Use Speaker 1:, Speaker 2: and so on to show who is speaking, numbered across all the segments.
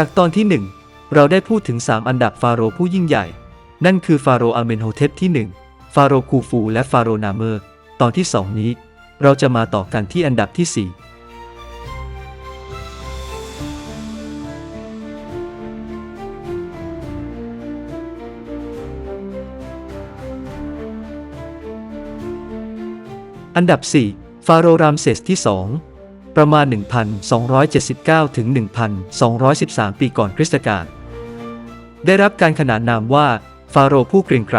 Speaker 1: จากตอนที่หนึ่งเราได้พูดถึง 3 อันดับฟาโรห์ผู้ยิ่งใหญ่ นั่นคือฟาโรห์อาเมนโฮเทปที่ 1 ฟาโรห์คูฟูและฟาโรห์นาเมอร์ ตอนที่ 2 นี้ เราจะมาต่อกันที่อันดับที่ 4อันดับ 4 ฟาโรห์รามเซสที่2 ประมาณ 1,279 ถึง 1,213 ปีก่อนคริสตกาล ได้รับการขนานนามว่า ฟาโรห์ผู้เกรียงไกร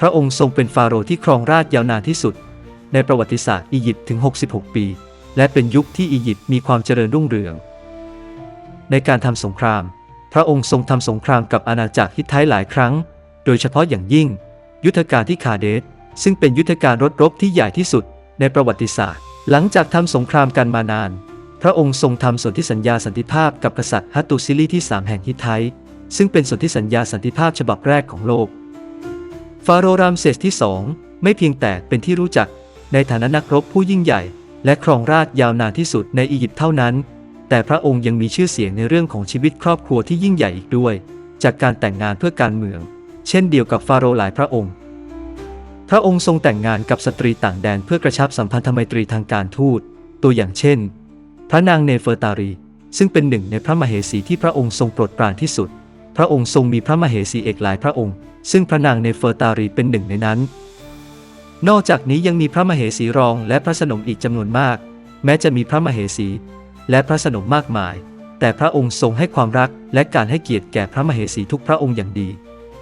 Speaker 1: พระองค์ทรงเป็นฟาโรห์ที่ครองราชยาวนานที่สุด ในประวัติศาสตร์อียิปต์ถึง 66 ปี และเป็นยุคที่อียิปต์มีความเจริญรุ่งเรือง ในการทำสงคราม พระองค์ทรงทำสงครามกับอาณาจักรฮิตไทต์หลายครั้ง โดยเฉพาะอย่างยิ่ง ยุทธการที่คาเดสซึ่งเป็นยุทธการรบรบที่ใหญ่ที่สุดในประวัติศาสตร์ หลังจากทำสงครามกันมานาน พระองค์ทรงทำสนธิสัญญาสันติภาพกับกษัตริย์ฮัตตุซิลีที่ 3 แห่งฮิตไทต์ซึ่งเป็นสนธิสัญญาสันติภาพฉบับแรกของโลก ฟาโรห์รามเซสที่ 2 ไม่เพียงแต่เป็นที่รู้จักในฐานะนักรบผู้ยิ่งใหญ่ และครองราชยาวนานที่สุดในอียิปต์เท่านั้น แต่พระองค์ยังมีชื่อเสียงในเรื่องของชีวิตครอบครัวที่ยิ่งใหญ่อีกด้วย จากการแต่งงานเพื่อการเมือง เช่นเดียวกับฟาโรห์หลายพระองค์ พระองค์ทรงแต่งงานกับสตรีต่างแดนเพื่อกระชับสัมพันธไมตรีทางการทูต ตัวอย่างเช่น พระนางเนเฟอร์ตารี ซึ่งเป็นหนึ่งในพระมเหสีที่พระองค์ทรงโปรดปรานที่สุด พระองค์ทรงมีพระมเหสีเอกหลายพระองค์ ซึ่งพระนางเนเฟอร์ตารีเป็นหนึ่งในนั้น นอกจากนี้ยังมีพระมเหสีรองและพระสนมอีกจำนวนมาก แม้จะมีพระมเหสี และพระสนมมากมาย แต่พระองค์ทรงให้ความรักและการให้เกียรติแก่พระมเหสีทุกพระองค์อย่างดี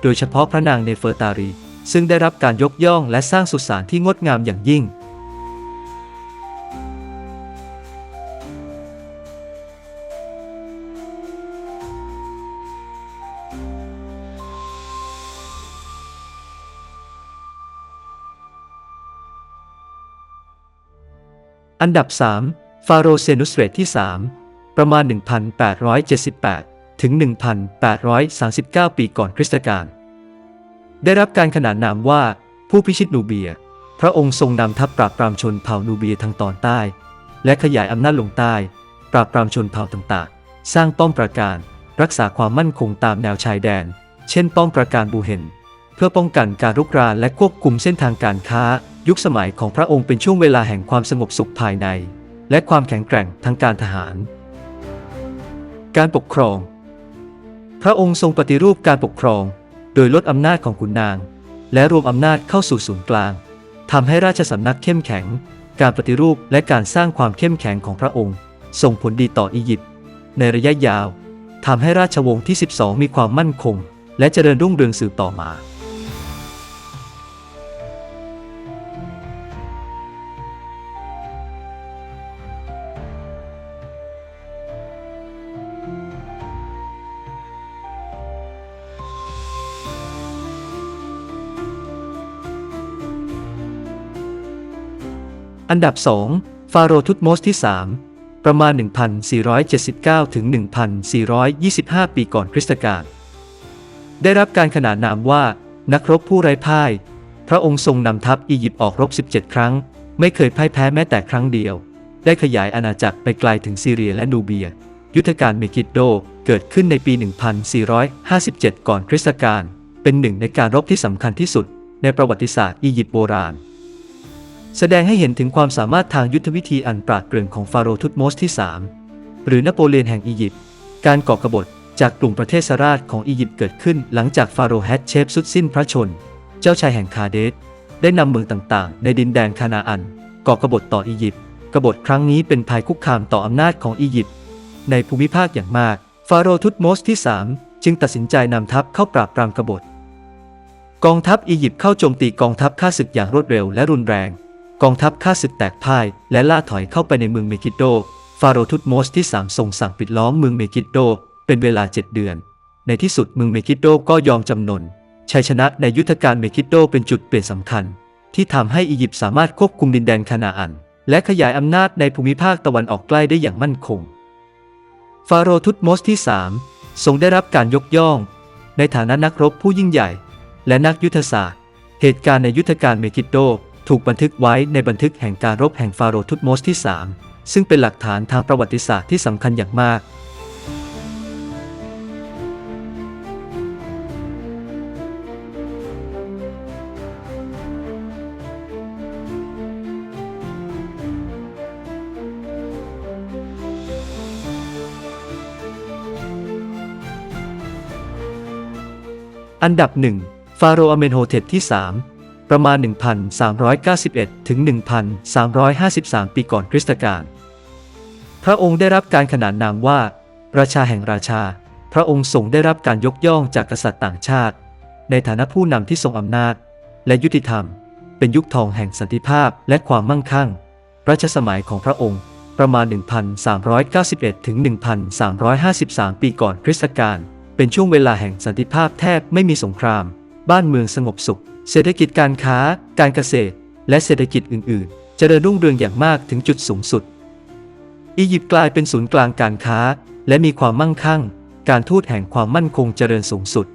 Speaker 1: โดยเฉพาะพระนางเนเฟอร์ตารี ซึ่งได้รับการยกย่องและสร้างสุสานที่งดงามอย่างยิ่ง อันดับ 3 ฟาโรเซนุสเรตที่ 3 ประมาณ 1,878 ถึง 1,839 ปีก่อนคริสตกาล ได้รับการขนานนามว่าผู้พิชิตนูเบีย พระองค์ทรงนำทัพปราบปรามชนเผ่านูเบียทางตอนใต้ และขยายอำนาจลงใต้ ปราบปรามชนเผ่าต่างๆ สร้างป้อมปราการ รักษาความมั่นคงตามแนวชายแดน เช่นป้อมปราการบูเฮนเพื่อป้องกันการรุกรานและควบคุมเส้นทางการค้า ยุคสมัยของพระองค์เป็นช่วงเวลาแห่งความสงบสุขภายใน และความแข็งแกร่งทางการทหาร การปกครอง พระองค์ทรงปฏิรูปการปกครอง โดยลดอำนาจของขุนนาง และรวมอำนาจเข้าสู่ศูนย์กลางทำให้ราชสำนักเข้มแข็ง การปฏิรูปและการสร้างความเข้มแข็งของพระองค์ ส่งผลดีต่ออียิปต์ในระยะยาวทำให้ราชวงศ์ที่ 12 มีความมั่นคง และเจริญรุ่งเรืองสืบต่อมา อันดับ 2 ฟาโรห์ทุตโมสที่ 3 ประมาณ 1,479 ถึง 1,425 ปีก่อนคริสตกาล ได้รับการขนานนามว่า นักรบผู้ไร้พ่าย พระองค์ทรงนำทัพอียิปต์ออกรบ 17 ครั้ง ไม่เคยพ่ายแพ้แม้แต่ครั้งเดียว ได้ขยายอาณาจักรไปไกลถึงซีเรียและนูเบีย ยุทธการเมกิดโดเกิดขึ้นในปี 1457 ก่อนคริสตกาล เป็นหนึ่งในการรบที่สำคัญที่สุดในประวัติศาสตร์อียิปต์โบราณ แสดงให้เห็นถึงความสามารถทางยุทธวิธีอันปราดเปรื่องของฟาโรห์ทุตโมสที่ 3 หรือนโปเลียนแห่งอียิปต์ การก่อกบฏจากกลุ่มประเทศสราชของอียิปต์เกิดขึ้นหลังจากฟาโรห์แฮตเชฟสุดสิ้นพระชน เจ้าชายแห่งคาเดสได้นำเมืองต่างๆ ในดินแดนคานาอัน ก่อกบฏต่ออียิปต์กบฏครั้งนี้เป็นภัยคุกคามต่ออำนาจของอียิปต์ในภูมิภาคอย่างมาก ฟาโรห์ทุตโมสที่ 3 จึงตัดสินใจนำทัพเข้าปราบปรามกบฏ กองทัพอียิปต์เข้าโจมตีกองทัพข้าศึกอย่างรวดเร็วและรุนแรง กองทัพข้าศึกแตกพ่าย และล่าถอยเข้าไปในเมืองเมกิดโด ฟาโรห์ทุตโมสที่3ทรงสั่งปิดล้อมเมืองเมกิดโด เป็นเวลา7เดือน ในที่สุดเมืองเมกิดโดก็ยอมจำนน ชัยชนะในยุทธการเมกิดโดเป็นจุดเปลี่ยนสำคัญ ที่ทำให้อียิปต์สามารถควบคุมดินแดนคานาอัน และขยายอำนาจในภูมิภาคตะวันออกใกล้ได้อย่างมั่นคง ฟาโรห์ทุตโมสที่3ทรงได้รับการยกย่อง ในฐานะนักรบผู้ยิ่งใหญ่ และนักยุทธศาสตร์ เหตุการณ์ในยุทธการเมกิดโด ถูกบันทึกไว้ในบันทึกแห่งการรบแห่งฟาโรทุตโมสที่ 3 ซึ่งเป็นหลักฐานทางประวัติศาสตร์ที่สำคัญอย่างมากอันดับ 1 ฟาโรอเมนโฮเทปที่ 3 ประมาณ 1,391 ถึง 1,353 ปีก่อนคริสตกาล พระองค์ได้รับการขนานนามว่า ราชาแห่งราชา พระองค์ทรงได้รับการยกย่องจากกษัตริย์ต่างชาติ ในฐานะผู้นำที่ทรงอำนาจ และยุติธรรม เป็นยุคทองแห่งสันติภาพและความมั่งคั่ง รัชสมัยของพระองค์ประมาณ 1,391 ถึง 1,353 ปีก่อนคริสตกาล เป็นช่วงเวลาแห่งสันติภาพแทบไม่มีสงคราม บ้านเมืองสงบสุข เศรษฐกิจการค้า การเกษตร และเศรษฐกิจอื่นๆ จะเริญรุ่งเรืองอย่างมากถึงจุดสูงสุด อียิปต์กลายเป็นศูนย์กลางการค้า และมีความมั่งคั่ง การทูตแห่งความมั่นคงเจริญสูงสุด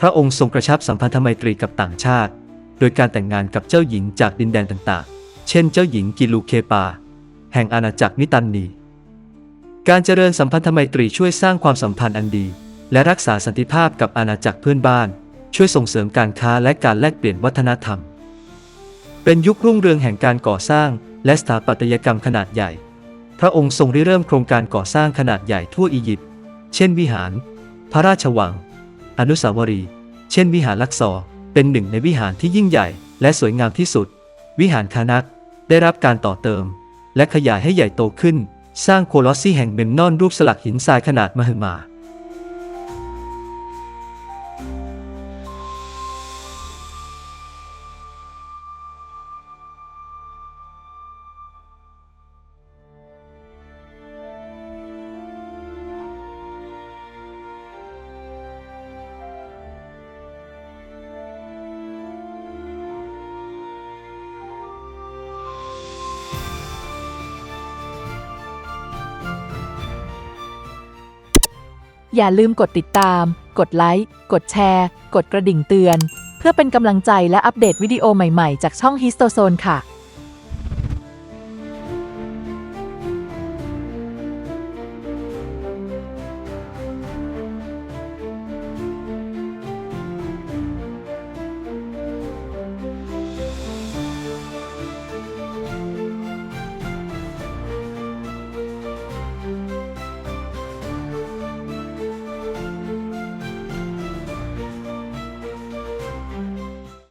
Speaker 1: พระองค์ทรงกระชับสัมพันธไมตรีกับต่างชาติ โดยการแต่งงานกับเจ้าหญิงจากดินแดนต่างๆ เช่น เจ้าหญิงกิลูเคปา แห่งอาณาจักรมิตันนี การเจริญสัมพันธไมตรีช่วยสร้างความสัมพันธ์อันดี และรักษาสันติภาพกับอาณาจักรเพื่อนบ้าน ช่วยส่งเสริมการค้าและการแลกเปลี่ยนวัฒนธรรม เป็นยุครุ่งเรืองแห่งการก่อสร้าง และสถาปัตยกรรมขนาดใหญ่ พระองค์ทรงริเริ่มโครงการก่อสร้างขนาดใหญ่ทั่วอียิปต์ เช่นวิหาร พระราชวัง อนุสาวรีย์ เช่นวิหารลักซอร์เป็นหนึ่งในวิหารที่ยิ่งใหญ่ และสวยงามที่สุด วิหารคานักได้รับการต่อเติม และขยายให้ใหญ่โตขึ้น สร้างโคลอสซีแห่งเมมนอนรูปสลักหินทรายขนาดมหึมา
Speaker 2: อย่าลืมกดติดตาม กดไลค์ กดแชร์ กดกระดิ่งเตือน เพื่อเป็นกำลังใจและอัปเดตวิดีโอใหม่ๆ จากช่อง Histozone ค่ะ